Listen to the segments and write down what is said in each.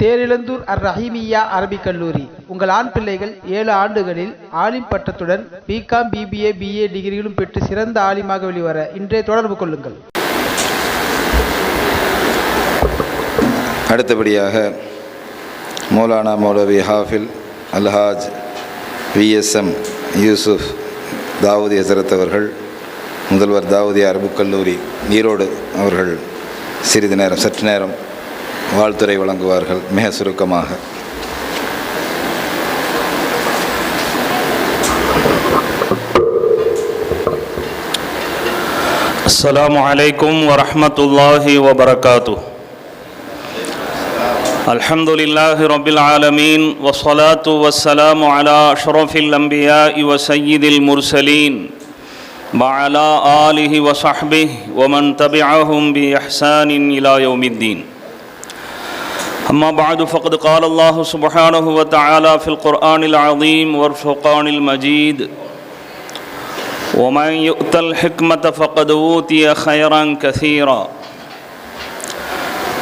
தேரிழந்தூர் அர் ரஹீமியா அரபிக் கல்லூரி. உங்கள் ஆண் பிள்ளைகள் ஏழு ஆண்டுகளில் ஆலிம் பட்டத்துடன் பிகாம் பிபிஏ பிஏ டிகிரிகளும் பெற்று சிறந்த ஆலிமாக வெளிவர இன்றே தொடர்பு கொள்ளுங்கள். அடுத்தபடியாக மௌலானா மௌலவி ஹாஃபில் அல்ஹாஜ் விஎஸ்எம் யூசுப் தாவூதி ஹசரத் அவர்கள் முதல்வர் தாவூதி அரபுக் கல்லூரி ஈரோடு அவர்கள் சிறிது நேரம் சற்று நேரம் வாழ்த்துரை வழங்குவார்கள் மிக சுருக்கமாக السلام عليكم ورحمة الله وبركاته الحمد لله رب العالمين والصلاة والسلام على أشرف الأنبياء وسيد المرسلين وعلى آله وصحبه ومن تبعهم بإحسان إلى يوم الدين أما بعد فقد قال الله سبحانه وتعالى في القرآن العظيم والفرقان المجيد ومن يؤت الحكمة فقد أوتي خيرا كثيرا.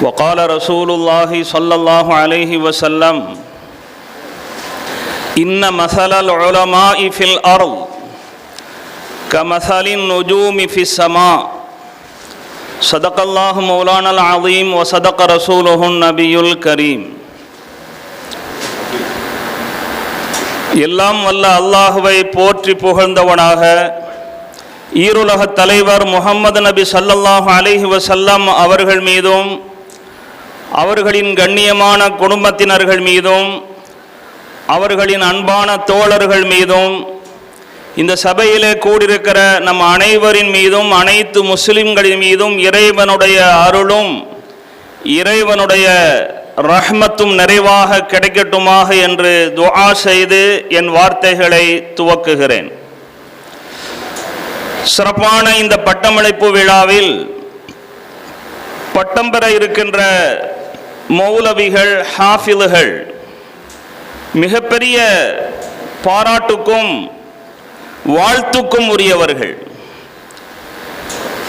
وقال رسول الله صلى الله عليه وسلم إن مثل العلماء في الأرض كمثل النجوم في السماء صدق الله مولانا العظيم وصدق رسوله النبي الكريم எல்லாம் வல்ல அல்லாஹுவை போற்றி புகழ்ந்தவனாக ஈருலக தலைவர் முகமது நபி ஸல்லல்லாஹு அலைஹி வஸல்லம் அவர்கள் மீதும் அவர்களின் கண்ணியமான குடும்பத்தினர்கள் மீதும் அவர்களின் அன்பான தோழர்கள் மீதும் இந்த சபையிலே கூடியிருக்கிற நம் அனைவரின் மீதும் அனைத்து முஸ்லிம்களின் மீதும் இறைவனுடைய அருளும் இறைவனுடைய ரஹ்மத்தும் நிறைவாக கிடைக்கட்டுமாக என்று துஆ செய்து என் வார்த்தைகளை துவக்குகிறேன். சிறப்பான இந்த பட்டமளிப்பு விழாவில் பட்டம் பெற இருக்கின்ற மௌலவிகள் ஹாஃபில்கள் மிகப்பெரிய பாராட்டுக்கும் வாழ்த்துக்கும் உரியவர்கள்.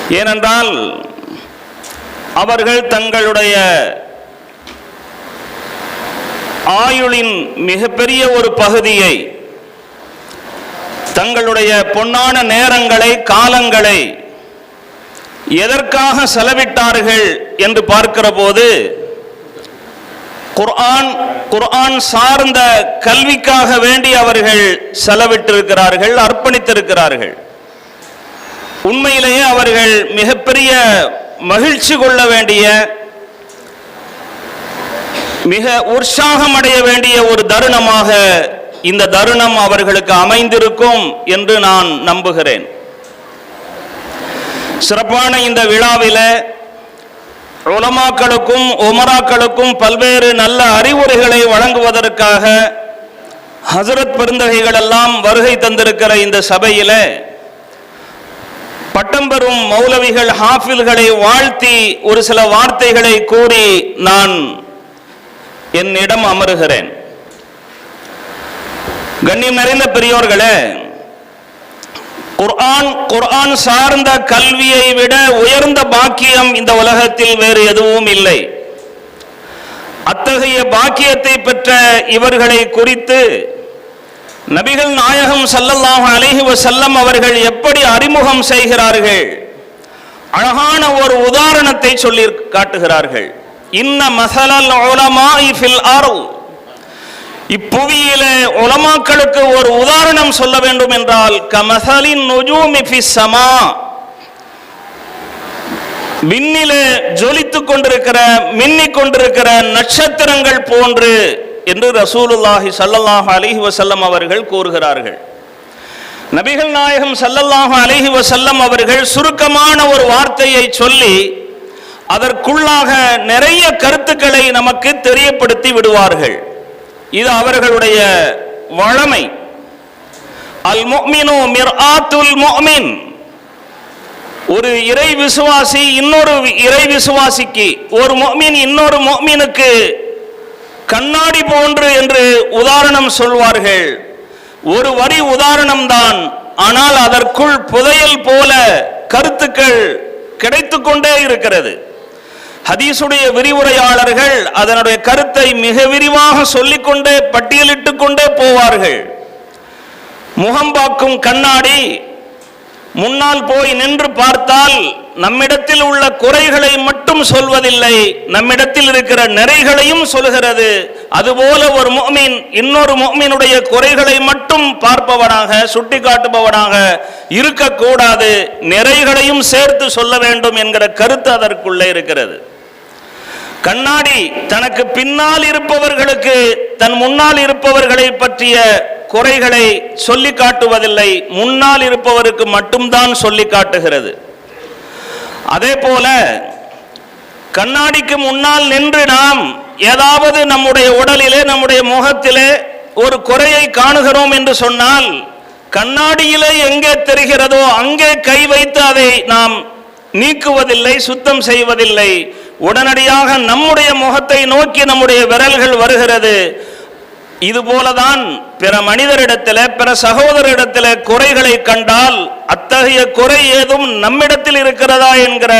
ஏனென்றால் அவர்கள் தங்களுடைய ஆயுளின் மிகப்பெரிய ஒரு பகுதியை தங்களுடைய பொன்னான நேரங்களை காலங்களை எதற்காக செலவிட்டார்கள் என்று பார்க்கிற போது குர்ஆன் குர்ஆன் சார்ந்த கல்விக்காக வேண்டி அவர்கள் செலவிட்டிருக்கிறார்கள் அர்ப்பணித்திருக்கிறார்கள். உண்மையிலேயே அவர்கள் மிகப்பெரிய மகிழ்ச்சி கொள்ள வேண்டிய மிக உற்சாகம் அடைய வேண்டிய ஒரு தருணமாக இந்த தருணம் அவர்களுக்கு அமைந்திருக்கும் என்று நான் நம்புகிறேன். சிறப்பான இந்த விழாவில் உலமாக்களுக்கும் உமராக்களுக்கும் பல்வேறு நல்ல அறிவுரைகளை வழங்குவதற்காக ஹசரத் பெருந்தகைகள் எல்லாம் வருகை தந்திருக்கிற இந்த சபையில பட்டம் பெறும் மௌலவிகள் ஹாஃபில்களை வாழ்த்தி ஒரு சில வார்த்தைகளை கூறி நான் என்னிடம் அமருகிறேன். கண்ணியம் நிறைந்த பெரியோர்களே குர்ஆன் குர்ஆன் சார்ந்த கல்வியை விட உயர்ந்த பாக்கியம் இந்த உலகத்தில் வேறு எதுவும் இல்லை. அத்தகைய பாக்கியத்தை பெற்ற இவர்களை குறித்து நபிகள் நாயகம் ஸல்லல்லாஹு அலைஹி வசல்லம் அவர்கள் எப்படி அறிமுகம் செய்கிறார்கள் அழகான ஒரு உதாரணத்தை சொல்லி காட்டுகிறார்கள். இன்ன மசலல் ஓலமா இஃபில் அர்ள் இப்புவியில உலமாக்களுக்கு ஒரு உதாரணம் சொல்ல வேண்டும் என்றால் கமசலின் நுஜூமி சமா ஸமா ஜொலித்துக் கொண்டிருக்கிற மின்னிக் கொண்டிருக்கிற நட்சத்திரங்கள் போன்று என்று ரசூலுல்லாஹி ஸல்லல்லாஹு அலிஹி வசல்லம் அவர்கள் கூறுகிறார்கள். நபிகள் நாயகம் ஸல்லல்லாஹு அலிஹி வசல்லம் அவர்கள் சுருக்கமான ஒரு வார்த்தையை சொல்லி அதற்குள்ளாக நிறைய கருத்துக்களை நமக்கு தெரியப்படுத்தி விடுவார்கள். இது அவர்களுடைய வழமை அல் முஃமினு மிர்ஆத்துல் முஃமின் ஒரு இறை விசுவாசி இன்னொரு இறை விசுவாசிக்கு ஒரு முஃமின் இன்னொரு முஃமினுக்கு கண்ணாடி போன்று என்று உதாரணம் சொல்வார்கள். ஒரு வரி உதாரணம் தான். ஆனால் அதற்குள் புதையல் போல கருத்துக்கள் கிடைத்து கொண்டே இருக்கிறது. ஹதீஸுடைய விரிவுரையாளர்கள் அதனுடைய கருத்தை மிக விரிவாக சொல்லிக்கொண்டே பட்டியலிட்டுக் கொண்டே போவார்கள். முகம் பார்க்கும் கண்ணாடி முன்னால் போய் நின்று பார்த்தால் நம்மிடத்தில் உள்ள குறைகளை மட்டும் சொல்வதில்லை நம்மிடத்தில் இருக்கிற நிறைகளையும் சொல்கிறது. அதுபோல ஒரு மோமீன் இன்னொரு மோமீனுடைய குறைகளை மட்டும் பார்ப்பவனாக சுட்டிக்காட்டுபவனாக இருக்கக்கூடாது. நிறைகளையும் சேர்த்து சொல்ல வேண்டும் என்கிற கருத்து அதற்குள்ளே இருக்கிறது. கண்ணாடி தனக்கு பின்னால் இருப்பவர்களுக்கு தன் முன்னால் இருப்பவர்களை பற்றிய குறைகளை சொல்லி காட்டுவதில்லை. முன்னால் இருப்பவருக்கு மட்டும்தான் சொல்லி காட்டுகிறது. அதே போல கண்ணாடிக்கு முன்னால் நின்று நாம் ஏதாவது நம்முடைய உடலிலே நம்முடைய முகத்திலே ஒரு குறையை காணுகிறோம் என்று சொன்னால் கண்ணாடியிலே எங்கே தெரிகிறதோ அங்கே கை வைத்து அதை நாம் நீக்குவதில்லை சுத்தம் செய்வதில்லை. உடனடியாக நம்முடைய முகத்தை நோக்கி நம்முடைய விரல்கள் வருகிறது. இது போலதான் பிற மனிதரிடத்தில் பிற சகோதரிடத்தில் குறைகளை கண்டால் அத்தகைய குறை ஏதும் நம்மிடத்தில் இருக்கிறதா என்கிற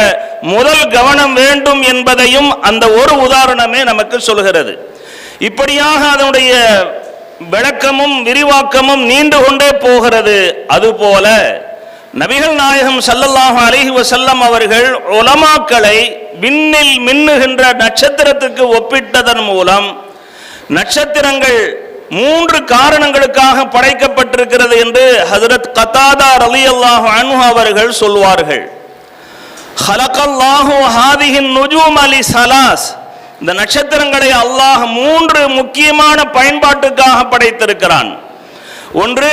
முதல் கவனம் வேண்டும் என்பதையும் அந்த ஒரு உதாரணமே நமக்கு சொல்கிறது. இப்படியாக அதனுடைய விளக்கமும் விரிவாக்கமும் நீண்டு கொண்டே போகிறது. அதுபோல நபிகள் நாயகம் ஸல்லல்லாஹு அலிஹி வசல்லம் அவர்கள் உலமாக்களை விண்ணில் மின்னுகின்ற நட்சத்திரத்துக்கு ஒப்பிட்டதன் மூலம் நட்சத்திரங்கள் மூன்று காரணங்களுக்காக படைக்கப்பட்டிருக்கிறது என்று ஹஜரத் கத்தாதா ரலியல்லாஹு அனு அவர்கள் சொல்வார்கள். ஹலகல்லாஹு ஹாதிஹின் நுஜூம் அலி சலாஸ். இந்த நட்சத்திரங்களை அல்லாஹ் மூன்று முக்கியமான பயன்பாட்டுக்காக படைத்திருக்கிறான். ஒன்று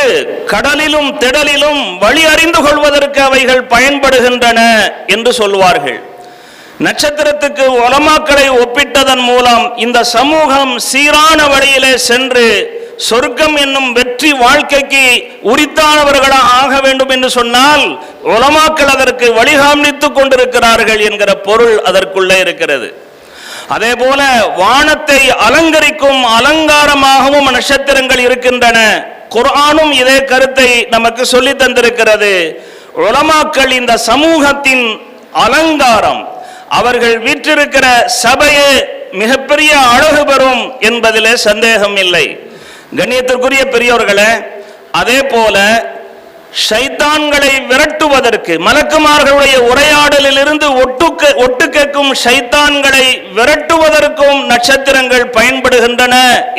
கடலிலும் திடலிலும் வழி அறிந்து கொள்வதற்கு அவைகள் பயன்படுகின்றன என்று சொல்வார்கள். நட்சத்திரத்துக்கு உலமாக்களை ஒப்பிட்டதன் மூலம் இந்த சமூகம் சீரான வழியிலே சென்று சொர்க்கம் என்னும் வெற்றி வாழ்க்கைக்கு உரித்தானவர்களாக ஆக வேண்டும் என்று சொன்னால் உலமாக்கள் அதற்கு வழிகாமித்துக் கொண்டிருக்கிறார்கள் என்கிற பொருள் அதற்குள்ளே இருக்கிறது. அதே போல வானத்தை அலங்கரிக்கும் அலங்காரமாகவும் நட்சத்திரங்கள் இருக்கின்றன. குரானும் இதே கருத்தை நமக்கு சொல்லி தந்திருக்கிறது. உலமாக்கள் இந்த சமூகத்தின் அலங்காரம் அவர்கள் வீற்றிருக்கிற சபையே மிகப்பெரிய அழகு பெறும் என்பதில் சந்தேகம் இல்லை. கண்ணியத்திற்குரிய பெரியவர்களே அதே போல ஷைத்தான்களை விரட்டுவதற்கு மலக்குமார்களுடைய உரையாடலில் இருந்து ஒட்டு ஒட்டு கேட்கும் ஷைத்தான்களை விரட்டுவதற்கும் நட்சத்திரங்கள் பயன்படுகின்றன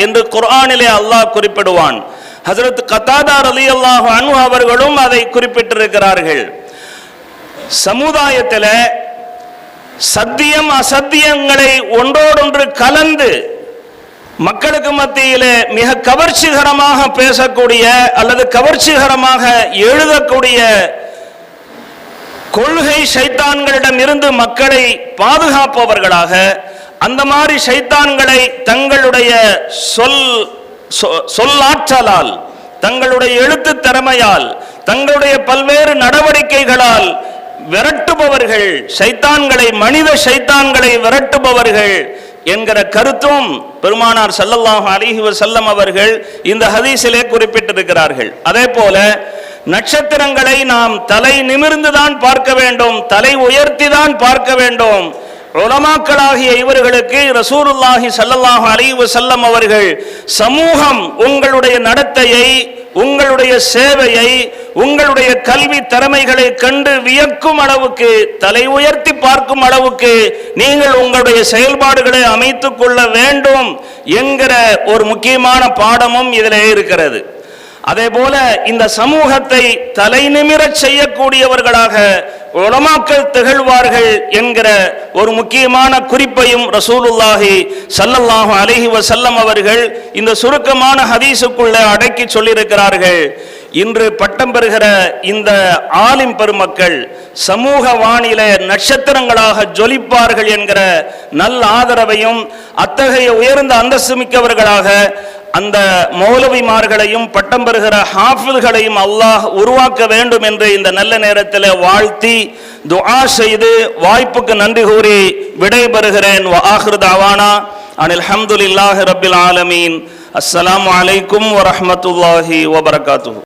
என்று குர்ஆனிலே அல்லாஹ் குறிப்பிடுவான். ஹசரத் கத்தாதார் அலி அல்லாஹ் அனு அவர்களும் அதை குறிப்பிட்டிருக்கிறார்கள். சமுதாயத்தில் சத்தியம் அசத்தியங்களை ஒன்றோடொன்று கலந்து மக்களுக்கு மத்தியிலே மிக கவர்ச்சிகரமாக பேசக்கூடிய அல்லது கவர்ச்சிகரமாக எழுதக்கூடிய கொள்கை சைத்தான்களிடம் இருந்து மக்களை பாதுகாப்பவர்களாக அந்த மாதிரி சைத்தான்களை தங்களுடைய சொல் சொ- சொல்லாற்றலால் தங்களுடைய எழுத்து திறமையால் தங்களுடைய பல்வேறு நடவடிக்கைகளால் விரட்டுபவர்கள் சைத்தான்களை மனித சைத்தான்களை விரட்டுபவர்கள் என்கிற கருத்தும் பெருமானார் ஸல்லல்லாஹு அலைஹி செல்லம் அவர்கள் இந்த ஹதீஸிலே குறிப்பிட்டிருக்கிறார்கள். அதே போல நட்சத்திரங்களை நாம் தலை நிமிர்ந்துதான் பார்க்க வேண்டும் தலை உயர்த்தி தான் பார்க்க வேண்டும். உலமாக்களாகிய இவர்களுக்கு ரசூருல்லாஹி ஸல்லல்லாஹு அலைஹி செல்லம் அவர்கள் சமூகம் உங்களுடைய நடத்தையை உங்களுடைய சேவையை உங்களுடைய கல்வி திறமைகளை கண்டு வியக்கும் அளவுக்கு தலை உயர்த்தி பார்க்கும் அளவுக்கு நீங்கள் உங்களுடைய செயல்பாடுகளை அமைத்துக் கொள்ள வேண்டும் என்கிற ஒரு முக்கியமான பாடமும் இதிலே இருக்கிறது. அதே போல இந்த சமூகத்தை தலை நிமிரச் செய்யக்கூடியவர்களாக உலமாக்கள் திகழ்வார்கள் என்கிற ஒரு முக்கியமான குறிப்பையும் ரசூலுல்லாஹி சல்லல்லாஹு அலஹி வசல்லம் அவர்கள் இந்த சுருக்கமான ஹதீஸுக்குள்ளே அடக்கி சொல்லியிருக்கிறார்கள். இன்று பட்டம் பெறுகிற இந்த ஆலிம் பெருமக்கள் சமூக வானில நட்சத்திரங்களாக ஜொலிப்பார்கள் என்கிற நல்ல ஆதரவையும் அத்தகைய உயர்ந்த அந்தஸ்து மிக்கவர்களாக அந்த மௌலவிமார்களையும் பட்டம் பெறுகிற ஹாஃபில்களையும் அல்லாஹ் உருவாக்க வேண்டும் என்று இந்த நல்ல நேரத்தில் வாழ்த்தி துஆ செய்து வாய்ப்புக்கு நன்றி கூறி விடைபெறுகிறேன். ஆஹிர் தாவானா. அனில் ஹம்துலில்லாஹி ரபில் ஆலமீன். அஸ்ஸலாம் அலைக்கும் வரமத்துல்லாஹி வபரகாத்து